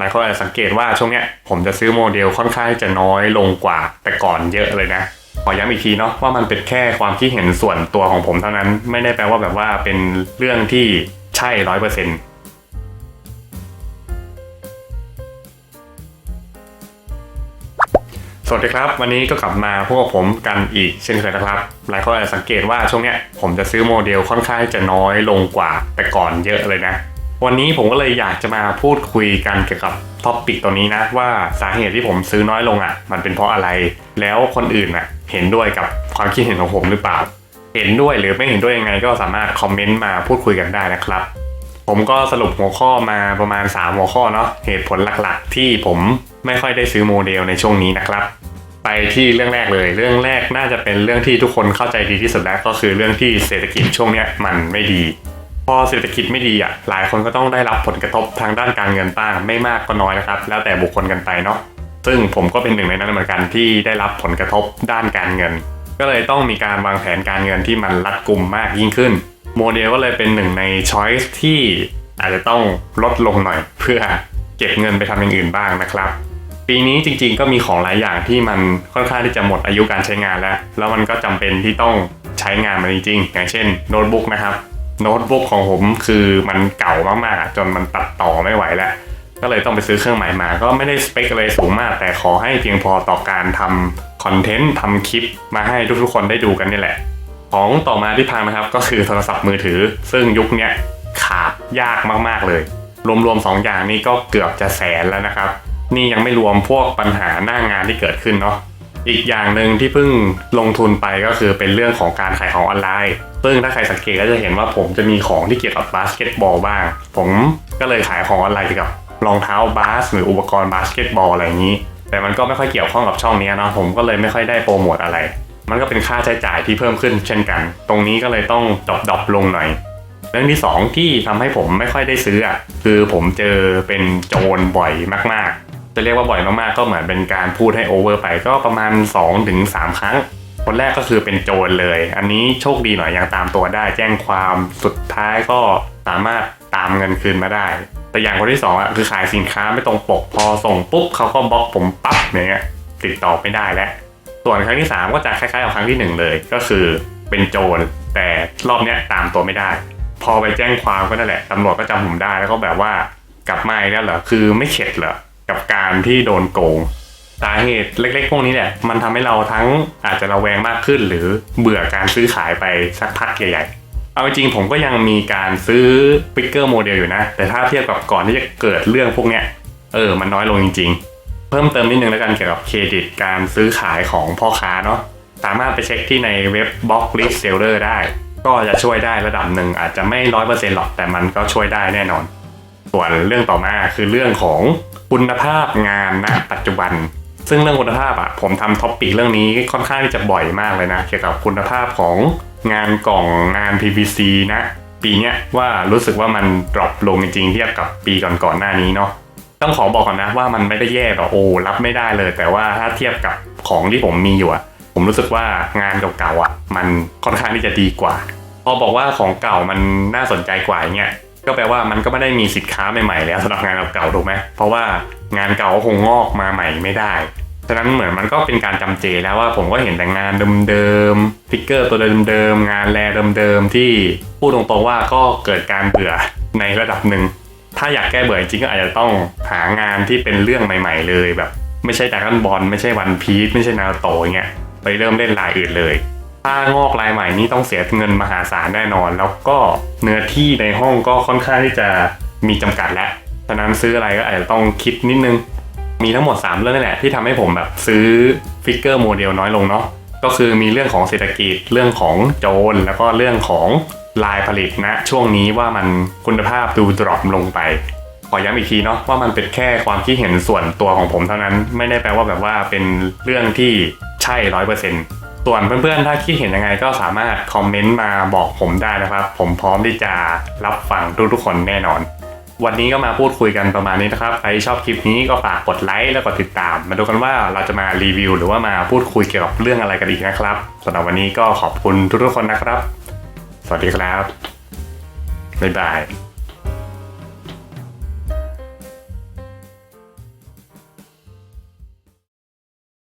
หลายคนอาจจะสังเกตว่าช่วงเนี้ยผมจะซื้อโมเดลค่อนข้างจะน้อยลงกว่าแต่ก่อนเยอะเลยนะขอย้ำอีกทีเนาะว่ามันเป็นแค่ความคิดเห็นส่วนตัวของผมเท่านั้น ไม่ได้แปลว่าแบบว่าเป็นเรื่องที่ใช่ร้อยเปอร์เซ็นต์สวัสดีครับ วันนี้ก็กลับมาพวกผมกันอีกเช่นเคยนะครับ หลายคนอาจจะสังเกตว่าช่วงเนี้ยผมจะซื้อโมเดลค่อนข้างจะน้อยลงกว่าแต่ก่อนเยอะเลยนะ วันนี้ผมก็เลยอยากจะมาพูดคุยกันเกี่ยวกับท็อปปิกตัวนี้นะ ว่าสาเหตุที่ผมซื้อน้อยลงอะ มันเป็นเพราะอะไรแล้วคนอื่นอะ เห็นด้วยกับความคิดเห็นของผมหรือเปล่า เห็นด้วยหรือไม่เห็นด้วยยังไง ก็สามารถคอมเมนต์มาพูดคุยกันได้นะครับ ผมก็สรุปหัวข้อมาประมาณ 3 หัวข้อเนาะเหตุผลหลักๆ ที่ผมไม่ค่อยได้ซื้อโมเดลในช่วงนี้นะครับ ไปที่เรื่องแรกเลย เรื่องแรกน่าจะเป็นเรื่องที่ทุกคนเข้าใจดีที่สุดแล้วก็คือเรื่องที่เศรษฐกิจช่วงเนี้ยมันไม่ดี พอเศรษฐกิจไม่ดีอะหลายคนก็ต้องได้รับผลกระทบทางด้านการเงินบ้างไม่มากก็น้อยนะครับ แล้วแต่บุคคลกันไปเนาะซึ่งผมก็เป็นหนึ่งในนั้นเหมือนกันที่ได้รับผลกระทบด้านการเงิน ก็เลยต้องมีการวางแผนการเงินที่มันรัดกุมมากยิ่งขึ้น โมเดลก็เลยเป็นหนึ่งในช้อยส์ที่อาจจะต้องลดลงหน่อย เพื่อเก็บเงินไปทำอย่างอื่นบ้างนะครับ ปีนี้จริงๆ ก็มีของหลายอย่างที่มันค่อนข้างที่จะหมดอายุการใช้งานแล้ว แล้วมันก็จำเป็นที่ต้องใช้งานมันจริงๆอย่างเช่นโน้ตบุ๊กนะครับ โน้ตบุ๊กของผมคือมันเก่ามากๆ จนมันตัดต่อไม่ไหวแล้ว ก็เลยต้องไปซื้อเครื่องใหม่มา ก็ไม่ได้สเปคอะไรสูงมาก แต่ขอให้เพียงพอต่อการทำคอนเทนต์ทำคลิปมาให้ทุกๆคนได้ดูกันนี่แหละ ของต่อมาที่พังนะครับ ก็คือโทรศัพท์มือถือ ซึ่งยุคนี้ขาดยากมากๆเลย รวมๆสองอย่างนี้ก็เกือบจะแสนแล้วนะครับ นี่ยังไม่รวมพวกปัญหาหน้างานที่เกิดขึ้นเนาะ อีกอย่างหนึ่งที่เพิ่งลงทุนไปก็คือเป็นเรื่องของการขายของออนไลน์ ซึ่งถ้าใครสังเกตก็จะเห็นว่าผมจะมีของที่เกี่ยวกับบาสเกตบอลบ้าง ผมก็เลยขายของออนไลน์เกี่ยวกับรองเท้าบาสหรืออุปกรณ์บาสเกตบอลอะไรอย่างนี้ แต่มันก็ไม่ค่อยเกี่ยวข้องกับช่องนี้นะผมก็เลยไม่ค่อยได้โปรโมทอะไร มันก็เป็นค่าใช้จ่ายที่เพิ่มขึ้นเช่นกัน ตรงนี้ก็เลยต้องดรอปดอปลงหน่อยเรื่องที่สองที่ทำให้ผมไม่ค่อยได้ซื้ออะคือผมเจอเป็นโจรบ่อยมาก ๆ จะเรียกว่าบ่อยมากๆ ก็เหมือนเป็นการพูดให้โอเวอร์ไปก็ประมาณ 2-3ครั้ง คนแรกก็คือเป็นโจรเลย อันนี้โชคดีหน่อยยังตามตัวได้แจ้งความสุดท้ายก็สามารถตามเงินคืนมาได้ แต่อย่างคนที่สองอะคือขายสินค้าไม่ตรงปกพอส่งปุ๊บเขาก็บล็อกผมปั๊บอย่างเงี้ยติดต่อไม่ได้แล้ว ส่วนครั้งที่ 3 ก็จะคล้ายๆกับครั้งที่ 1 เลย ก็คือเป็นโจรแต่รอบเนี้ยตามตัวไม่ได้ พอไปแจ้งความก็นั่นแหละตำรวจก็จำผมได้แล้วก็แบบว่ากลับมาแล้วเหรอคือไม่เข็ดเหรอ กับการที่โดนโกงสาเหตุเล็ก ๆ พวกนี้แหละมันทำให้เราทั้งอาจจะระแวงมากขึ้น หรือเบื่อการซื้อขายไปสักพักใหญ่ๆ เอาจริงผมก็ยังมีการซื้อปิกเกอร์โมเดลอยู่นะ แต่ถ้าเทียบกับก่อนที่จะเกิดเรื่องพวกเนี้ยเออมันน้อยลงจริง ๆ เพิ่มเติมนิดนึงแล้วกันเกี่ยวกับเครดิตการซื้อขายของพ่อค้าเนาะสามารถไปเช็คที่ในเว็บ b l o c k l i s t Seller ได้ ก็จะช่วยได้ระดับหนึ่งอาจจะไม่ร้อยเปอร์เซ็นต์หรอกแต่มันก็ช่วยได้แน่นอน ส่วนเรื่องต่อมาคือเรื่องของคุณภาพงานณปัจจุบัน ซึ่งเรื่องคุณภาพอะผมทำท็อปปีเรื่องนี้ค่อนข้างที่จะบ่อยมากเลยนะ เกี่ยวกับคุณภาพของงานกล่องงาน PVC นะ ปีเนี้ยว่ารู้สึกว่ามันดรอปลงจริงๆเทียบกับปีก่อนๆหน้านี้เนาะต้องขอบอกก่อนนะว่ามันไม่ได้แย่แบบโอ้รับไม่ได้เลย แต่ว่าถ้าเทียบกับของที่ผมมีอยู่อะผมรู้สึกว่างานเก่าๆอะมันค่อนข้างที่จะดีกว่า พอบอกว่าของเก่ามันน่าสนใจกว่าอย่างเงี้ย ก็แปลว่ามันก็ไม่ได้มีสินค้าใหม่ๆแล้วสำหรับงานเก่าถูกไหมเพราะว่างานเก่าก็คงงอกมาใหม่ไม่ได้ฉะนั้นเหมือนมันก็เป็นการจำเจแล้วว่าผมก็เห็นแต่งานเดิมๆฟิกเกอร์ตัวเดิมๆงานแลเดิมๆที่พูดตรงๆว่าก็เกิดการเบื่อในระดับหนึ่งถ้าอยากแก้เบื่อจริงก็อาจจะต้องหางานที่เป็นเรื่องใหม่ ๆ เลยแบบ ไม่ใช่ดากอนบอลไม่ใช่วันพีชไม่ใช่นาโตอย่างเงี้ยไปเริ่มเล่นลายอื่นเลย ถ้างอกลายใหม่นี่ต้องเสียเงินมหาศาลแน่นอน แล้วก็เนื้อที่ในห้องก็ค่อนข้างที่จะมีจำกัดแล้วฉะนั้นซื้ออะไรก็อาจจะต้องคิดนิดนึง มีทั้งหมด 3 เรื่องนี่แหละที่ทำให้ผมแบบซื้อฟิกเกอร์โมเดลน้อยลงเนาะก็คือมีเรื่องของเศรษฐกิจเรื่องของโจรแล้วก็เรื่องของลายผลิตนะช่วงนี้ว่ามันคุณภาพดูดรอปลงไป ขอย้ำอีกทีเนาะว่ามันเป็นแค่ความคิดเห็นส่วนตัวของผมเท่านั้น ไม่ได้แปลว่าแบบว่าเป็นเรื่องที่ใช่ร้อยเปอร์เซ็นต์ ส่วนเพื่อนๆ ถ้าคิดเห็นยังไงก็สามารถคอมเมนต์มาบอกผมได้นะครับ ผมพร้อมที่จะรับฟังทุกๆคนแน่นอน วันนี้ก็มาพูดคุยกันประมาณนี้นะครับ ใครชอบคลิปนี้ก็ฝากกดไลค์แล้วก็ติดตาม มาดูกันว่าเราจะมารีวิว หรือว่ามาพูดคุยเกี่ยวกับเรื่องอะไรกันอีกนะครับสำหรับวันนี้ก็ขอบคุณทุกๆคนนะครับ สวัสดีครับบ๊ายบาย